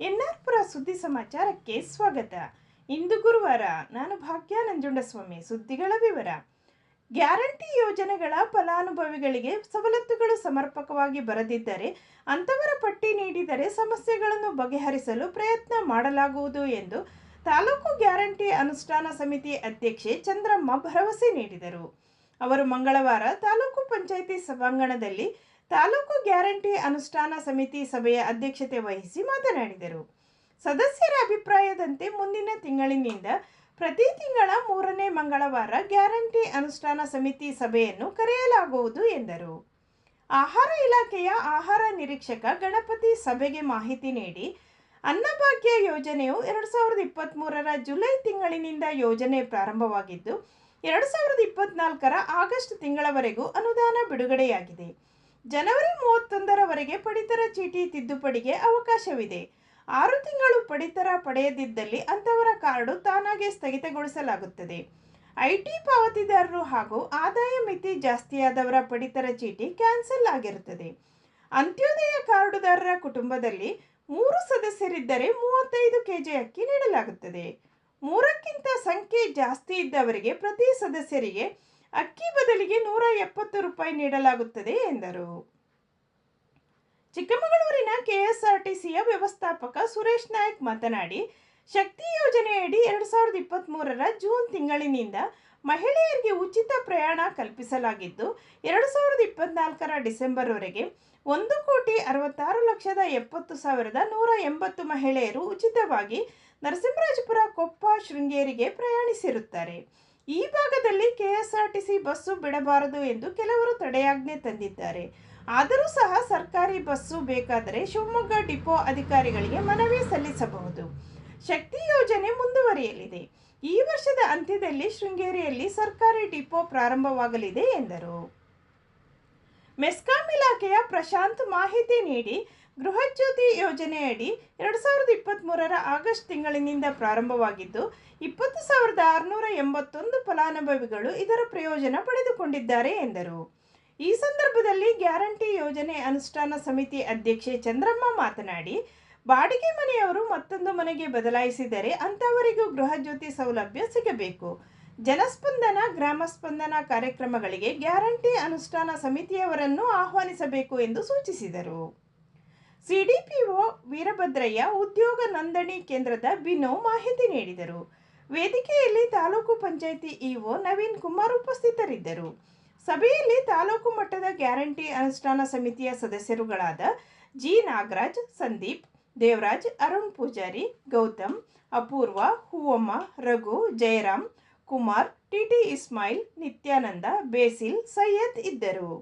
ಎನ್ಆರ್ಪುರ ಸುದ್ದಿ ಸಮಾಚಾರಕ್ಕೆ ಸ್ವಾಗತ. ಇಂದು ಗುರುವಾರ ನಾನು ಭಾಗ್ಯ ನಂಜುಂಡಸ್ವಾಮಿ ಸುದ್ದಿಗಳ ವಿವರ. ಗ್ಯಾರಂಟಿ ಯೋಜನೆಗಳ ಫಲಾನುಭವಿಗಳಿಗೆ ಸವಲತ್ತುಗಳು ಸಮರ್ಪಕವಾಗಿ ಬರದಿದ್ದರೆ ಅಂಥವರ ಪಟ್ಟಿ ನೀಡಿದರೆ ಸಮಸ್ಯೆಗಳನ್ನು ಬಗೆಹರಿಸಲು ಪ್ರಯತ್ನ ಮಾಡಲಾಗುವುದು ಎಂದು ತಾಲೂಕು ಗ್ಯಾರಂಟಿ ಅನುಷ್ಠಾನ ಸಮಿತಿ ಅಧ್ಯಕ್ಷೆ ಚಂದ್ರಮ್ಮ ಭರವಸೆ ನೀಡಿದರು. ಅವರು ಮಂಗಳವಾರ ತಾಲೂಕು ಪಂಚಾಯಿತಿ ಸಭಾಂಗಣದಲ್ಲಿ ತಾಲೂಕು ಗ್ಯಾರಂಟಿ ಅನುಷ್ಠಾನ ಸಮಿತಿ ಸಭೆಯ ಅಧ್ಯಕ್ಷತೆ ವಹಿಸಿ ಮಾತನಾಡಿದರು. ಸದಸ್ಯರ ಅಭಿಪ್ರಾಯದಂತೆ ಮುಂದಿನ ತಿಂಗಳಿನಿಂದ ಪ್ರತಿ ತಿಂಗಳ ಮೂರನೇ ಮಂಗಳವಾರ ಗ್ಯಾರಂಟಿ ಅನುಷ್ಠಾನ ಸಮಿತಿ ಸಭೆಯನ್ನು ಕರೆಯಲಾಗುವುದು ಎಂದರು. ಆಹಾರ ಇಲಾಖೆಯ ಆಹಾರ ನಿರೀಕ್ಷಕ ಗಣಪತಿ ಸಭೆಗೆ ಮಾಹಿತಿ ನೀಡಿ, ಅನ್ನಭಾಗ್ಯ ಯೋಜನೆಯು ಎರಡು ಸಾವಿರದ ಇಪ್ಪತ್ತ್ಮೂರರ ಜುಲೈ ತಿಂಗಳಿನಿಂದ ಯೋಜನೆ ಪ್ರಾರಂಭವಾಗಿದ್ದು, ಎರಡು ಸಾವಿರದ ಇಪ್ಪತ್ನಾಲ್ಕರ ಆಗಸ್ಟ್ ತಿಂಗಳವರೆಗೂ ಅನುದಾನ ಬಿಡುಗಡೆಯಾಗಿದೆ. ಜನವರಿ ಮೂವತ್ತೊಂದರವರೆಗೆ ಪಡಿತರ ಚೀಟಿ ತಿದ್ದುಪಡಿಗೆ ಅವಕಾಶವಿದೆ. ಆರು ತಿಂಗಳು ಪಡಿತರ ಪಡೆಯದಿದ್ದಲ್ಲಿ ಅಂಥವರ ಕಾರ್ಡು ತಾನಾಗೆ ಸ್ಥಗಿತಗೊಳಿಸಲಾಗುತ್ತದೆ. ಐಟಿ ಪಾವತಿದಾರರು ಹಾಗೂ ಆದಾಯ ಮಿತಿ ಜಾಸ್ತಿಯಾದವರ ಪಡಿತರ ಚೀಟಿ ಕ್ಯಾನ್ಸಲ್ ಆಗಿರುತ್ತದೆ. ಅಂತ್ಯೋದಯ ಕಾರ್ಡುದಾರರ ಕುಟುಂಬದಲ್ಲಿ ಮೂರು ಸದಸ್ಯರಿದ್ದರೆ ಮೂವತ್ತೈದು ಕೆಜಿ ಅಕ್ಕಿ ನೀಡಲಾಗುತ್ತದೆ. ಮೂರಕ್ಕಿಂತ ಸಂಖ್ಯೆ ಜಾಸ್ತಿ ಇದ್ದವರಿಗೆ ಪ್ರತಿ ಸದಸ್ಯರಿಗೆ ಅಕ್ಕಿ ಬದಲಿಗೆ ನೂರ ಎಪ್ಪತ್ತು ರೂಪಾಯಿ ನೀಡಲಾಗುತ್ತದೆ ಎಂದರು. ಚಿಕ್ಕಮಗಳೂರಿನ ಕೆಎಸ್ಆರ್ಟಿಸಿಯ ವ್ಯವಸ್ಥಾಪಕ ಸುರೇಶ್ ನಾಯ್ಕ್ ಮಾತನಾಡಿ, ಶಕ್ತಿ ಯೋಜನೆಯಡಿ ಎರಡು ಸಾವಿರದ ಇಪ್ಪತ್ತ್ಮೂರರ ಜೂನ್ ತಿಂಗಳಿನಿಂದ ಮಹಿಳೆಯರಿಗೆ ಉಚಿತ ಪ್ರಯಾಣ ಕಲ್ಪಿಸಲಾಗಿದ್ದು, ಎರಡು ಸಾವಿರದ ಇಪ್ಪತ್ನಾಲ್ಕರ ಡಿಸೆಂಬರ್ವರೆಗೆ ಒಂದು ಕೋಟಿ ಅರವತ್ತಾರು ಲಕ್ಷದ ಎಪ್ಪತ್ತು ಸಾವಿರದ ನೂರ ಎಂಬತ್ತು ಮಹಿಳೆಯರು ಉಚಿತವಾಗಿ ನರಸಿಂಹರಾಜಪುರ ಕೊಪ್ಪ ಶೃಂಗೇರಿಗೆ ಪ್ರಯಾಣಿಸಿರುತ್ತಾರೆ. ಈ ಭಾಗದಲ್ಲಿ ಕೆಎಸ್ಆರ್ಟಿಸಿ ಬಸ್ಸು ಬಿಡಬಾರದು ಎಂದು ಕೆಲವರು ತಡೆಯಾಜ್ಞೆ ತಂದಿದ್ದಾರೆ. ಆದರೂ ಸಹ ಸರ್ಕಾರಿ ಬಸ್ಸು ಬೇಕಾದರೆ ಶಿವಮೊಗ್ಗ ಡಿಪೋ ಅಧಿಕಾರಿಗಳಿಗೆ ಮನವಿ ಸಲ್ಲಿಸಬಹುದು. ಶಕ್ತಿ ಯೋಜನೆ ಮುಂದುವರಿಯಲಿದೆ. ಈ ವರ್ಷದ ಅಂತ್ಯದಲ್ಲಿ ಶೃಂಗೇರಿಯಲ್ಲಿ ಸರ್ಕಾರಿ ಡಿಪೋ ಪ್ರಾರಂಭವಾಗಲಿದೆ ಎಂದರು. ಮೆಸ್ಕಾಂ ಇಲಾಖೆಯ ಪ್ರಶಾಂತ್ ಮಾಹಿತಿ ನೀಡಿ ಗೃಹಜ್ಯೋತಿ ಯೋಜನೆಯಡಿ ಎರಡು ಸಾವಿರದ ಇಪ್ಪತ್ತ್ಮೂರರ ಆಗಸ್ಟ್ ತಿಂಗಳಿನಿಂದ ಪ್ರಾರಂಭವಾಗಿದ್ದು, ಇಪ್ಪತ್ತು ಸಾವಿರದ ಆರುನೂರ ಎಂಬತ್ತೊಂದು ಫಲಾನುಭವಿಗಳು ಇದರ ಪ್ರಯೋಜನ ಪಡೆದುಕೊಂಡಿದ್ದಾರೆ ಎಂದರು. ಈ ಸಂದರ್ಭದಲ್ಲಿ ಗ್ಯಾರಂಟಿ ಯೋಜನೆ ಅನುಷ್ಠಾನ ಸಮಿತಿ ಅಧ್ಯಕ್ಷೆ ಚಂದ್ರಮ್ಮ ಮಾತನಾಡಿ, ಬಾಡಿಗೆ ಮನೆಯವರು ಮತ್ತೊಂದು ಮನೆಗೆ ಬದಲಾಯಿಸಿದರೆ ಅಂಥವರಿಗೂ ಗೃಹಜ್ಯೋತಿ ಸೌಲಭ್ಯ ಸಿಗಬೇಕು. ಜನಸ್ಪಂದನ ಗ್ರಾಮ ಸ್ಪಂದನ ಕಾರ್ಯಕ್ರಮಗಳಿಗೆ ಗ್ಯಾರಂಟಿ ಅನುಷ್ಠಾನ ಸಮಿತಿಯವರನ್ನು ಆಹ್ವಾನಿಸಬೇಕು ಎಂದು ಸೂಚಿಸಿದರು. ಸಿಡಿಪಿಒ ವೀರಭದ್ರಯ್ಯ ಉದ್ಯೋಗ ನೋಂದಣಿ ಕೇಂದ್ರದ ಬಿನೋ ಮಾಹಿತಿ ನೀಡಿದರು. ವೇದಿಕೆಯಲ್ಲಿ ತಾಲೂಕು ಪಂಚಾಯಿತಿ ಇಒ ನವೀನ್ ಕುಮಾರ್ ಉಪಸ್ಥಿತರಿದ್ದರು. ಸಭೆಯಲ್ಲಿ ತಾಲೂಕು ಮಟ್ಟದ ಗ್ಯಾರಂಟಿ ಅನುಷ್ಠಾನ ಸಮಿತಿಯ ಸದಸ್ಯರುಗಳಾದ G Nagaraj, Sandeep, Devaraj, Arun Poojari, Gautam, Apoorva, Hoovamma, Raghu Jayaram Kumar, T T Ismail, Nityananda, Basil, Syed ಇದ್ದರು.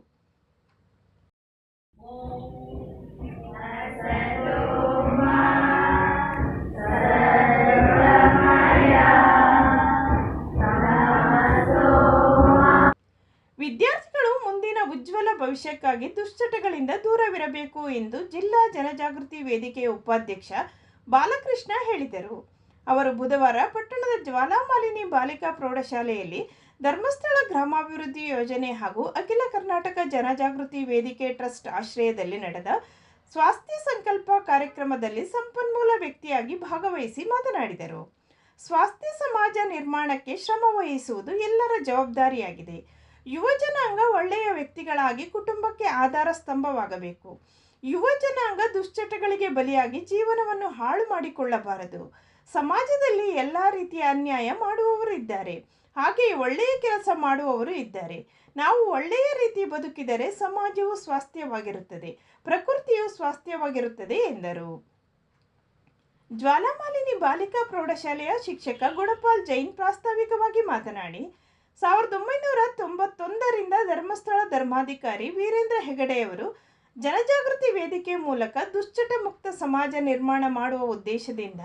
ವಿದ್ಯಾರ್ಥಿಗಳು ಮುಂದಿನ ಉಜ್ವಲ ಭವಿಷ್ಯಕ್ಕಾಗಿ ದುಶ್ಚಟಗಳಿಂದ ದೂರವಿರಬೇಕು ಎಂದು ಜಿಲ್ಲಾ ಜನಜಾಗೃತಿ ವೇದಿಕೆಯ ಉಪಾಧ್ಯಕ್ಷ ಬಾಲಕೃಷ್ಣ ಹೇಳಿದರು. ಅವರು ಬುಧವಾರ ಪಟ್ಟಣದ ಜ್ವಾಲಾಮಾಲಿನಿ ಬಾಲಿಕಾ ಪ್ರೌಢಶಾಲೆಯಲ್ಲಿ ಧರ್ಮಸ್ಥಳ ಗ್ರಾಮಾಭಿವೃದ್ಧಿ ಯೋಜನೆ ಹಾಗೂ ಅಖಿಲ ಕರ್ನಾಟಕ ಜನಜಾಗೃತಿ ವೇದಿಕೆ ಟ್ರಸ್ಟ್ ಆಶ್ರಯದಲ್ಲಿ ನಡೆದ ಸ್ವಾಸ್ಥ್ಯ ಸಂಕಲ್ಪ ಕಾರ್ಯಕ್ರಮದಲ್ಲಿ ಸಂಪನ್ಮೂಲ ವ್ಯಕ್ತಿಯಾಗಿ ಭಾಗವಹಿಸಿ ಮಾತನಾಡಿದರು. ಸ್ವಾಸ್ಥ್ಯ ಸಮಾಜ ನಿರ್ಮಾಣಕ್ಕೆ ಶ್ರಮ ವಹಿಸುವುದು ಎಲ್ಲರ ಜವಾಬ್ದಾರಿಯಾಗಿದೆ. ಯುವ ಜನಾಂಗ ಒಳ್ಳೆಯ ವ್ಯಕ್ತಿಗಳಾಗಿ ಕುಟುಂಬಕ್ಕೆ ಆಧಾರ ಸ್ತಂಭವಾಗಬೇಕು. ಯುವ ಜನಾಂಗ ದುಶ್ಚಟಗಳಿಗೆ ಬಲಿಯಾಗಿ ಜೀವನವನ್ನು ಹಾಳು ಮಾಡಿಕೊಳ್ಳಬಾರದು. ಸಮಾಜದಲ್ಲಿ ಎಲ್ಲ ರೀತಿಯ ಅನ್ಯಾಯ ಮಾಡುವವರು ಇದ್ದಾರೆ. ಹಾಗೆ ಒಳ್ಳೆಯ ಕೆಲಸ ಮಾಡುವವರು ಇದ್ದಾರೆ. ನಾವು ಒಳ್ಳೆಯ ರೀತಿ ಬದುಕಿದರೆ ಸಮಾಜವು ಸ್ವಾಸ್ಥ್ಯವಾಗಿರುತ್ತದೆ. ಪ್ರಕೃತಿಯು ಸ್ವಾಸ್ಥ್ಯವಾಗಿರುತ್ತದೆ ಎಂದರು. ಜ್ವಾಲಾಮಾಲಿನಿ ಬಾಲಿಕಾ ಪ್ರೌಢಶಾಲೆಯ ಶಿಕ್ಷಕ ಗುಣಪಾಲ್ ಜೈನ್ ಪ್ರಾಸ್ತಾವಿಕವಾಗಿ ಮಾತನಾಡಿ ಸಾವಿರದ ಒಂಬೈನೂರ ತೊಂಬತ್ತೊಂದರಿಂದ ಧರ್ಮಸ್ಥಳ ಧರ್ಮಾಧಿಕಾರಿ ವೀರೇಂದ್ರ ಹೆಗಡೆಯವರು ಜನಜಾಗೃತಿ ವೇದಿಕೆ ಮೂಲಕ ದುಶ್ಚಟ ಮುಕ್ತ ಸಮಾಜ ನಿರ್ಮಾಣ ಮಾಡುವ ಉದ್ದೇಶದಿಂದ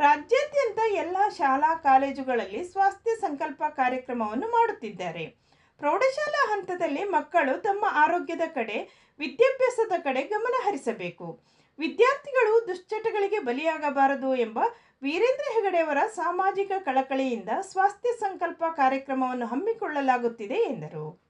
ರಾಜ್ಯಾದ್ಯಂತ ಎಲ್ಲ ಶಾಲಾ ಕಾಲೇಜುಗಳಲ್ಲಿ ಸ್ವಾಸ್ಥ್ಯ ಸಂಕಲ್ಪ ಕಾರ್ಯಕ್ರಮವನ್ನು ಮಾಡುತ್ತಿದ್ದಾರೆ. ಪ್ರೌಢಶಾಲಾ ಹಂತದಲ್ಲಿ ಮಕ್ಕಳು ತಮ್ಮ ಆರೋಗ್ಯದ ಕಡೆ, ವಿದ್ಯಾಭ್ಯಾಸದ ಕಡೆ ಗಮನ ಹರಿಸಬೇಕು. ವಿದ್ಯಾರ್ಥಿಗಳು ದುಶ್ಚಟಗಳಿಗೆ ಬಲಿಯಾಗಬಾರದು ಎಂಬ ವೀರೇಂದ್ರ ಹೆಗಡೆಯವರ ಸಾಮಾಜಿಕ ಕಳಕಳಿಯಿಂದ ಸ್ವಾಸ್ಥ್ಯ ಸಂಕಲ್ಪ ಕಾರ್ಯಕ್ರಮವನ್ನು ಹಮ್ಮಿಕೊಳ್ಳಲಾಗುತ್ತಿದೆ ಎಂದರು.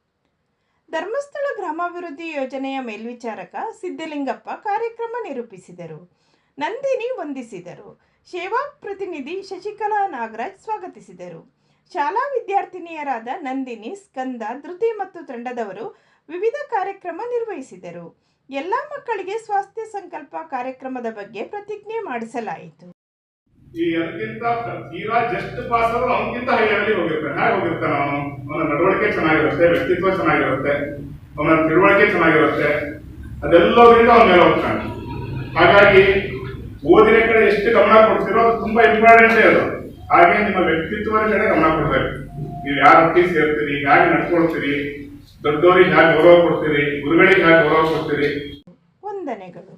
ಧರ್ಮಸ್ಥಳ ಗ್ರಾಮಾಭಿವೃದ್ಧಿ ಯೋಜನೆಯ ಮೇಲ್ವಿಚಾರಕ ಸಿದ್ದಲಿಂಗಪ್ಪ ಕಾರ್ಯಕ್ರಮ ನಿರೂಪಿಸಿದರು. ನಂದಿನಿ ವಂದಿಸಿದರು. ಸೇವಾ ಪ್ರತಿನಿಧಿ ಶಶಿಕಲಾ ನಾಗರಾಜ್ ಸ್ವಾಗತಿಸಿದರು. ಶಾಲಾ ವಿದ್ಯಾರ್ಥಿನಿಯರಾದ ನಂದಿನಿ, ಸ್ಕಂದ, ಧೃತಿ ಮತ್ತು ತಂಡದವರು ವಿವಿಧ ಕಾರ್ಯಕ್ರಮ ನಿರ್ವಹಿಸಿದರು. ಎಲ್ಲ ಮಕ್ಕಳಿಗೆ ಸ್ವಾಸ್ಥ್ಯ ಸಂಕಲ್ಪ ಕಾರ್ಯಕ್ರಮದ ಬಗ್ಗೆ ಪ್ರತಿಜ್ಞೆ ಮಾಡಿಸಲಾಯಿತು. ಈ ಅದಕ್ಕಿಂತ ತೀರಾ ಜಸ್ಟ್ ಪಾಸ್ ಆದ್ರೆ ಅವನಕ್ಕಿಂತ ಹೈ ಲೆವೆಲ್ ಹೋಗಿರ್ತಾನೆ ಹೇಗೆ ಹೋಗಿರ್ತಾನೆ ಅವನು? ಅವನ ನಡವಳಿಕೆ ಚೆನ್ನಾಗಿರುತ್ತೆ, ವ್ಯಕ್ತಿತ್ವ ಚೆನ್ನಾಗಿರುತ್ತೆ, ಅವನ ತಿಳುವಳಿಕೆ ಚೆನ್ನಾಗಿರುತ್ತೆ. ಅದೆಲ್ಲದರಿಂದ ಅವನ ಮೇಲೆ ಹೋಗ್ತಾನೆ. ಹಾಗಾಗಿ ಓದಿನ ಕಡೆ ಎಷ್ಟು ಗಮನ ಕೊಡ್ತೀರೋ ಅದು ತುಂಬಾ ಇಂಪಾರ್ಟೆಂಟ್ ಅದು. ಹಾಗೆ ನಿಮ್ಮ ವ್ಯಕ್ತಿತ್ವದ ಕಡೆ ಗಮನ ಕೊಡ್ಬೇಕು. ನೀವು ಯಾರೊಟ್ಟಿಗೆ ಸೇರ್ತೀರಿ ಹೇಗೆ ನಡ್ಕೊಳ್ತೀರಿ ದೊಡ್ಡವರಿಗೆ ಹೇಗೆ ಗೌರವ ಕೊಡ್ತೀರಿ ಗುರುಗಳಿಗೆ ಹಾಕಿ ಗೌರವ ಕೊಡ್ತೀರಿ ವಂದನೆಗಳು.